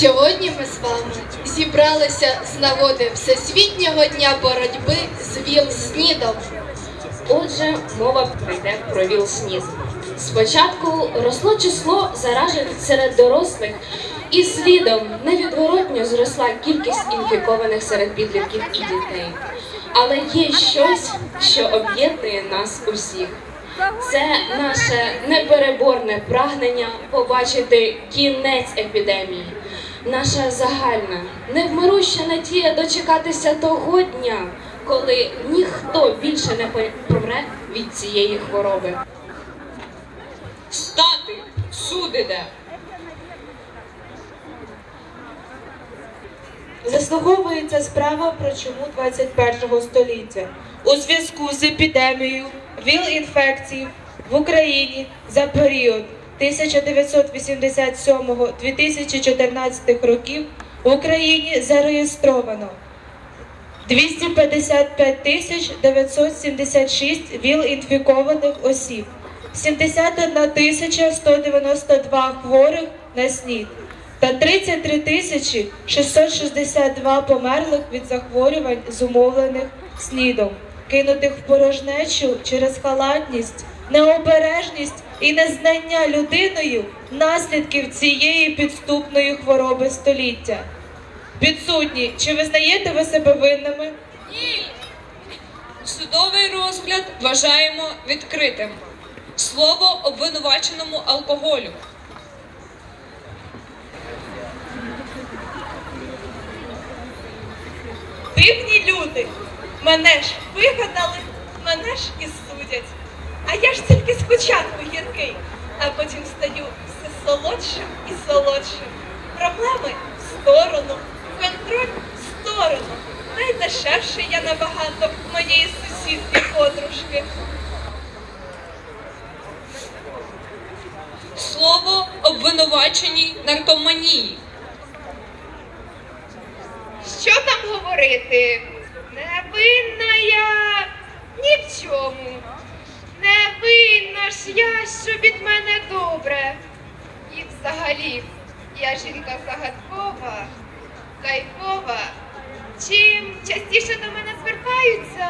Сьогодні ми з вами зібралися з нагоди Всесвітнього дня боротьби з ВІЛ-СНІДом. Отже, мова прийде про ВІЛ-СНІД. Спочатку росло число заражених серед дорослих, і слідом невідворотньо зросла кількість інфікованих серед підлітків і дітей. Але є щось, що об'єднує нас усіх. Це наше непереборне прагнення побачити кінець епідемії, наша загальна, невмируща надія дочекатися того дня, коли ніхто більше не помре від цієї хвороби. Стати судите. Заслуговується справа про чому 21 століття у зв'язку з епідемією ВІЛ-інфекцій в Україні за період 1987-2014 років в Україні зареєстровано 255 тисяч 976 ВІЛ-інфікованих осіб, 71 тисяча 192 хворих на СНІД та 33 тисячі 662 померлих від захворювань, зумовлених СНІДом, кинутих в порожнечу через халатність, необережність і незнання людиною наслідків цієї підступної хвороби століття. Підсудні, чи визнаєте ви себе винними? Судовий розгляд вважаємо відкритим. Слово обвинуваченому алкоголю. Дивні люди. Мене ж вигадали, мене ж і судять. А я ж тільки спочатку гіркий, а потім стаю все солодшим і солодшим. Проблеми в сторону, контроль в сторону. Найдешевше я набагато моєї сусідки подружки. Слово обвинуваченій наркоманії. Що там говорити? Невинна я ні в чому. Невинна ж я, що від мене добре. І взагалі, я жінка загадкова, кайфова. Чим частіше до мене звертаються,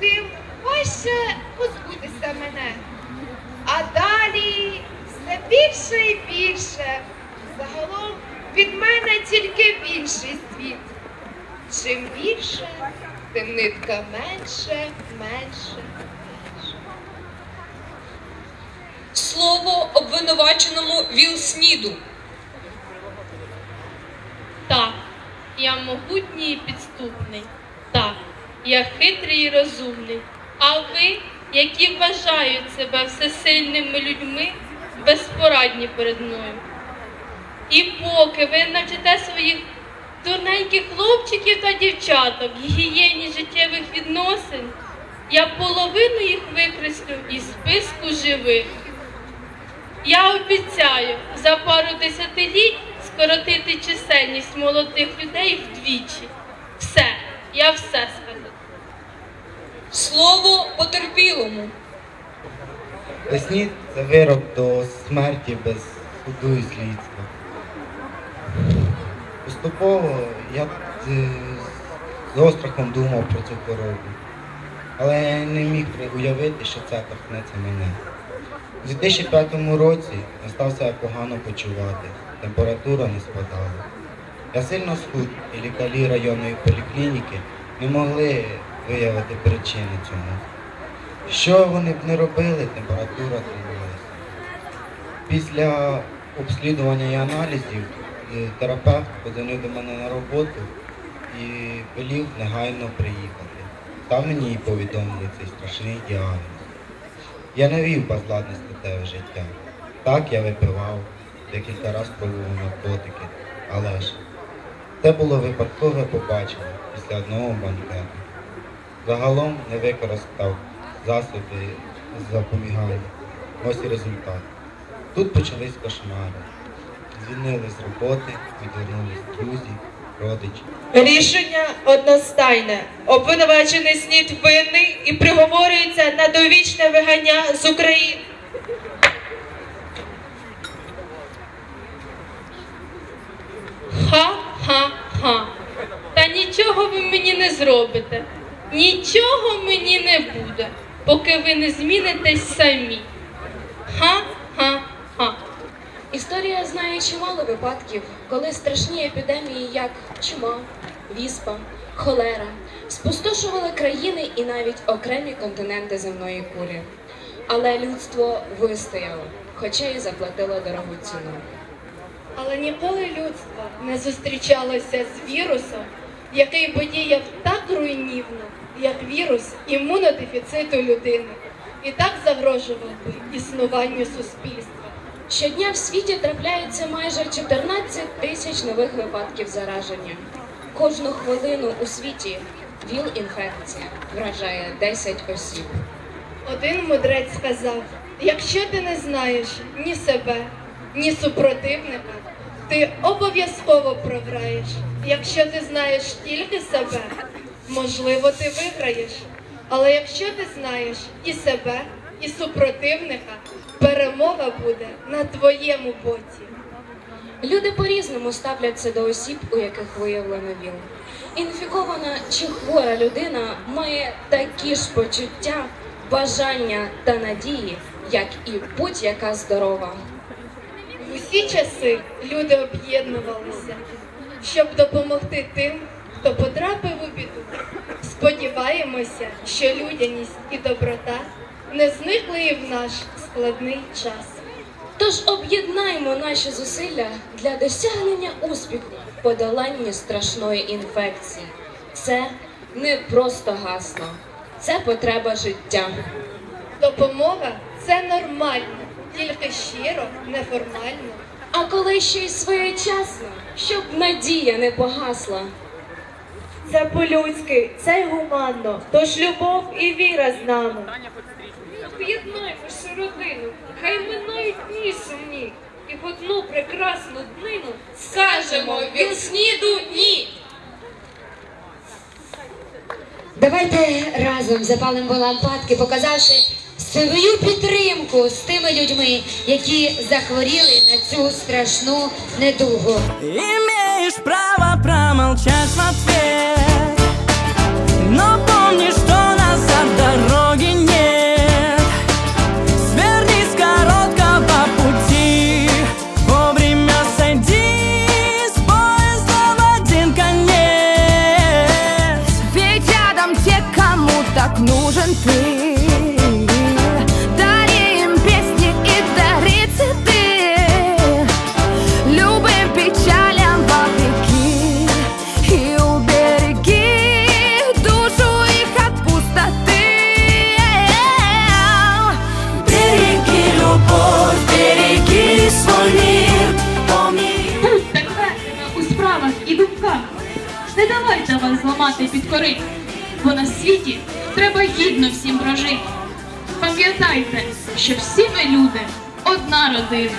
тим важче позбутися мене. А далі все більше і більше. Загалом від мене тільки більший світ. Чим більше, тим нитка менше, менше. Слово обвинуваченому Вілсніду. Так, я могутній і підступний. Так, я хитрий і розумний. А ви, які вважають себе всесильними людьми, безпорадні перед мною. І поки ви навчите своїх дурненьких хлопчиків та дівчаток гігієні життєвих відносин, я половину їх викреслю із списку живих. Я обіцяю за пару десятиліть скоротити чисельність молодих людей вдвічі. Все, я все сказав. Слово потерпілому. Веснід це вирок до смерті без суду і слідства. Поступово я е, з острахом думав про цю хворобу, але я не міг уявити, що це торкнеться мене. У 2005 році я став себе погано почувати, температура не спадала. Я сильно схуд і лікарі районної поліклініки не могли виявити причини цьому. Що вони б не робили, температура трималася. Після обслідування і аналізів е, терапевт подзвонив до мене на роботу і велів негайно приїхати. Там мені і повідомили цей страшний діагноз. Я не вів безладне статеве життя. Так я випивав, декілька разів пробував наркотики, але ж це було випадкове побачення після одного банкету. Загалом не використав засоби запобігання. Ось і результат. Тут почались кошмари. Звільнили з роботи, відвернулись друзі, родичі. Рішення одностайне. Обвинувачений СНІД винний і приговорюється на довічне вигання з України. Ха-ха-ха. Та нічого ви мені не зробите. Нічого мені не буде, поки ви не змінитесь самі. Ха-ха-ха. Історія знає чимало випадків, коли страшні епідемії, як чума, віспа, холера, спустошували країни і навіть окремі континенти земної кулі. Але людство вистояло, хоча й заплатило дорогу ціну. Але ніколи людство не зустрічалося з вірусом, який би діяв так руйнівно, як вірус імунодефіциту людини, і так загрожував би існуванню суспільства. Щодня в світі трапляється майже 14 тисяч нових випадків зараження. Кожну хвилину у світі ВІЛ-інфекція вражає 10 осіб. Один мудрець сказав: якщо ти не знаєш ні себе, ні супротивника, ти обов'язково програєш. Якщо ти знаєш тільки себе, можливо, ти виграєш. Але якщо ти знаєш і себе, і супротивника, перемога буде на твоєму боці. Люди по-різному ставляться до осіб, у яких виявлено ВІЛ. Інфікована чи хвора людина має такі ж почуття, бажання та надії, як і будь-яка здорова. В усі часи люди об'єднувалися, щоб допомогти тим, хто потрапив у біду. Сподіваємося, що людяність і доброта не зникли і в наш складний час. Тож об'єднаймо наші зусилля для досягнення успіху в подоланні страшної інфекції. Це не просто гасло, це потреба життя. Допомога це нормально, тільки щиро, неформально. А коли ще й своєчасно, щоб надія не погасла. Це по-людськи, це й гуманно, тож любов і віра з нами. Об'єднаймося родину, хай минають дні сумні, і в одну прекрасну днину скажемо Вілсніду ні! Давайте разом запалимо лампадки, показавши свою підтримку з тими людьми, які захворіли на цю страшну недугу. Имеешь право промолчать в ответ. Но помни, что назад дороги нет. Сверни с короткого пути. Вовремя сойди с поезда в один конец. Ведь рядом те, кому так нужен ты Не давайте вас зламати під корить, бо на світі треба гідно всім прожити. Пам'ятайте, що всі ми люди одна родина.